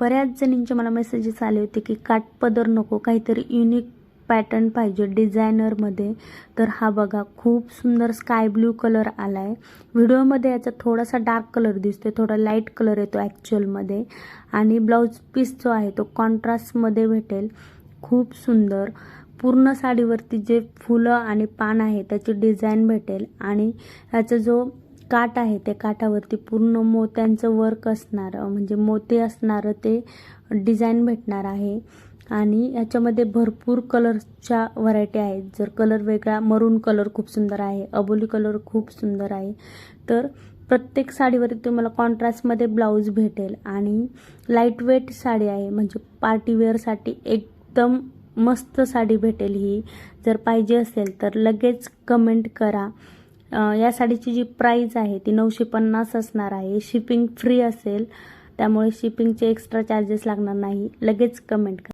बऱ्याच जणींचे मला मेसेजेस आले होते की काठपदर नको काहीतरी युनिक पॅटर्न पाहिजे डिझायनरमध्ये तर हा बघा खूप सुंदर स्काय ब्ल्यू कलर आला आहे व्हिडिओमध्ये याचा थोडासा डार्क कलर दिसतो थोडा लाइट कलर येतो ॲक्च्युअलमध्ये आणि ब्लाऊज पीस जो आहे तो कॉन्ट्रास्टमध्ये भेटेल. खूप सुंदर. पूर्ण साडीवरती जे फुलं आणि पान आहे त्याची डिझाईन भेटेल. आणि ह्याचा जो काठ आहे त्या काठावरती पूर्ण मोत्यांचं वर्क असणारं म्हणजे मोती असणारं ते डिझाईन भेटणार आहे. आणि याच्यामध्ये भरपूर कलरच्या व्हरायटी आहेत. जर कलर वेगळा मरून कलर खूप सुंदर आहे अबोली कलर खूप सुंदर आहे. तर प्रत्येक साडीवरती तुम्हाला कॉन्ट्रास्टमध्ये ब्लाऊज भेटेल. आणि लाइट वेट साडी आहे म्हणजे पार्टीवेअरसाठी एकदम मस्त साडी भेटेल ही. जर पाहिजे असेल तर लगेच कमेंट करा. या साडीची जी प्राईज आहे ती नऊशे पन्नास असणार आहे. शिपिंग फ्री असेल त्यामुळे शिपिंगचे एक्स्ट्रा चार्जेस लागणार नाही. लगेच कमेंट करा.